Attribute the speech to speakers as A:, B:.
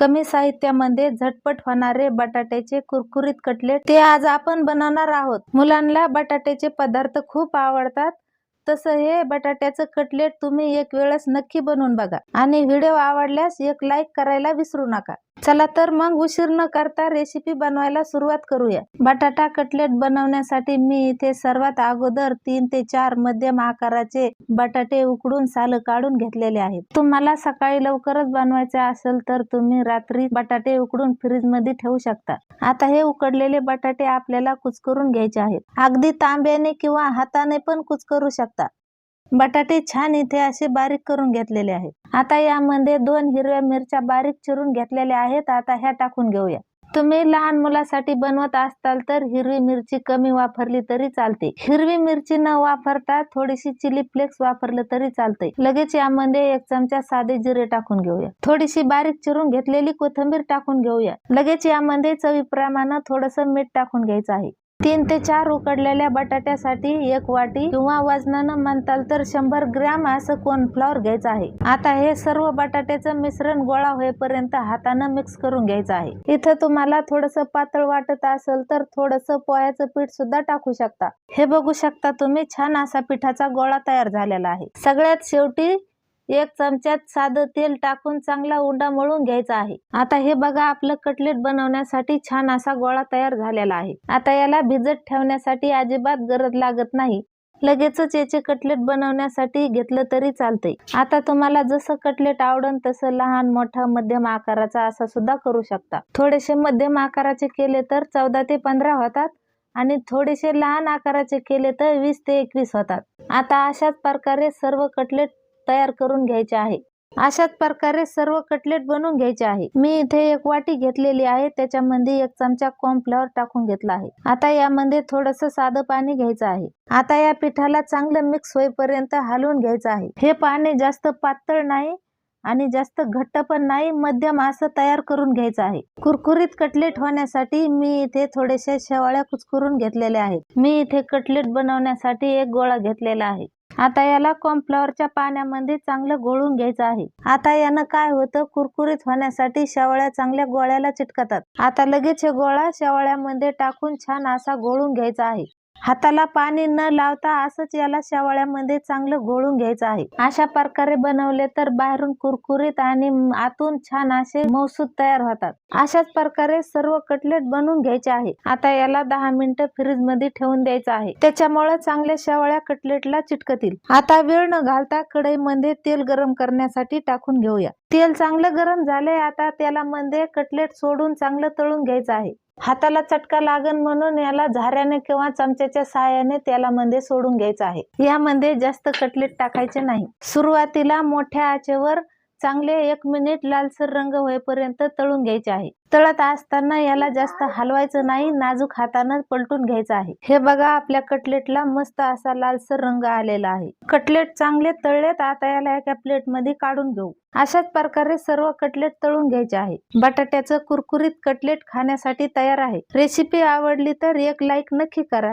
A: कमी साहित्यामध्ये झटपट होणारे बटाट्याचे कुरकुरीत कटलेट ते आज आपण बनवणार आहोत. मुलांना बटाट्याचे पदार्थ खूप आवडतात. तसं हे बटाट्याचं कटलेट तुम्ही एक वेळेस नक्की बनवून बघा. आणि व्हिडिओ आवडल्यास एक लाईक करायला विसरू नका. चला तर मग उशीर न करता रेसिपी बनवायला सुरुवात करूया. बटाटा कटलेट बनवण्यासाठी मी इथे सर्वात अगोदर तीन ते चार मध्यम आकाराचे बटाटे उकडून साल काढून घेतलेले आहेत. तुम्हाला सकाळी लवकरच बनवायचे असेल तर तुम्ही रात्री बटाटे उकडून फ्रीजमध्ये ठेवू शकता. आता हे उकडलेले बटाटे आपल्याला कुचकरून घ्यायचे आहेत. अगदी तांब्याने किंवा हाताने पण कुचकरू शकता. बटाटे छान इथे असे बारीक करून घेतलेले आहेत. आता यामध्ये दोन हिरव्या मिरच्या बारीक चिरून घेतलेल्या आहेत. आता ह्या टाकून घेऊया. तुम्ही लहान मुलासाठी बनवत असाल तर हिरवी मिरची कमी वापरली तरी चालते. हिरवी मिरची न वापरता थोडीशी चिली फ्लेक्स वापरलं तरी चालते लगेच यामध्ये एक चमचा साधे जिरे टाकून घेऊया. थोडीशी बारीक चिरून घेतलेली कोथिंबीर टाकून घेऊया. लगेच यामध्ये चवीप्रमाणे थोडस मीठ टाकून घ्यायचं आहे. तीन ते चार उकडलेल्या बटाट्यासाठी एक वाटी किंवा वजनानं म्हणताल तर शंभर ग्रॅम असं कॉर्नफ्लॉवर घ्यायचं आहे. आता हे सर्व बटाट्याचं मिश्रण गोळा होईपर्यंत हातानं मिक्स करून घ्यायचं आहे. इथं तुम्हाला थोडस पातळ वाटत असेल तर थोडस पोह्याचं पीठ सुद्धा टाकू शकता. हे बघू शकता तुम्ही छान असा पिठाचा गोळा तयार झालेला आहे. सगळ्यात शेवटी एक चमच्यात साधं तेल टाकून चांगला उंडा मळून घ्यायचा आहे. आता हे बघा आपलं कटलेट बनवण्यासाठी छान असा गोळा तयार झालेला आहे. आता याला भिजत ठेवण्यासाठी अजिबात गरज लागत नाही. लगेचच याचे कटलेट बनवण्यासाठी घेतलं तरी चालतंय. आता तुम्हाला जसं कटलेट आवडन तसं लहान मोठा मध्यम आकाराचा असा सुद्धा करू शकता. थोडेसे मध्यम आकाराचे केले तर चौदा ते पंधरा होतात आणि थोडेसे लहान आकाराचे केले तर वीस ते एकवीस होतात. आता अशाच प्रकारे सर्व कटलेट तयार करून घ्यायचे आहे. अशाच प्रकारे सर्व कटलेट बनवून घ्यायचे आहे. मी इथे एक वाटी घेतलेली आहे. त्याच्यामध्ये एक चमचा कॉर्नफ्लॉवर टाकून घेतला आहे. आता यामध्ये थोडस साधं पाणी घ्यायचं आहे. आता या पिठाला चांगलं मिक्स होईपर्यंत हलवून घ्यायचं आहे. हे पाणी जास्त पातळ नाही आणि जास्त घट्ट पण नाही. मध्यम असं तयार करून घ्यायचं आहे. कुरकुरीत कटलेट होण्यासाठी मी इथे थोड्याशा शेवाळ्या कुचकुरून घेतलेल्या आहेत. मी इथे कटलेट बनवण्यासाठी एक गोळा घेतलेला आहे. आता याला कॉर्नफ्लॉवरच्या पाण्यामध्ये चांगलं गोळून घ्यायचं आहे. आता यानं काय होतं? कुरकुरीत होण्यासाठी शेवळ्या चांगल्या गोळ्याला चिटकतात. आता लगेच हे गोळा शेवळ्यामध्ये टाकून छान असा गोळून घ्यायचा आहे. हाताला पाणी न लावता असंच याला शेवाळ्यामध्ये चांगलं घोळून घ्यायचं आहे. अशा प्रकारे बनवले तर बाहेरून कुरकुरीत आणि आतून छान असे मौसूद तयार होतात. अशाच प्रकारे सर्व कटलेट बनवून घ्यायचे आहे. आता याला दहा मिनिटं फ्रीजमध्ये ठेवून द्यायचं आहे. त्याच्यामुळे चांगल्या शेवाळ्या कटलेटला चिटकतील. आता वेळ न घालता कढईमध्ये तेल गरम करण्यासाठी टाकून घेऊया. तेल चांगलं गरम झाले आता त्याला मध्ये कटलेट सोडून चांगलं तळून घ्यायचं आहे. हाताला चटका लागन म्हणून याला झाऱ्याने किंवा चमच्याच्या साहाय्याने मध्ये सोडून घ्यायचं आहे. यामध्ये जास्त कटलेट टाकायचे नाही. सुरुवातीला मोठ्या आचेवर चांगले एक मिनिट लालसर रंग होईपर्यंत तळून घ्यायचे आहे. तळत असताना याला जास्त हलवायचं नाही नाजूक हातानं पलटून घ्यायचं आहे. हे बघा आपल्या कटलेटला मस्त असा लालसर रंग आलेला आहे. कटलेट चांगले तळलेत आता याला एका प्लेटमध्ये काढून घेऊ. अशाच प्रकारे सर्व कटलेट तळून घ्यायचे आहे. बटाट्याचं कुरकुरीत कटलेट खाण्यासाठी तयार आहे. रेसिपी आवडली तर एक लाईक नक्की करा.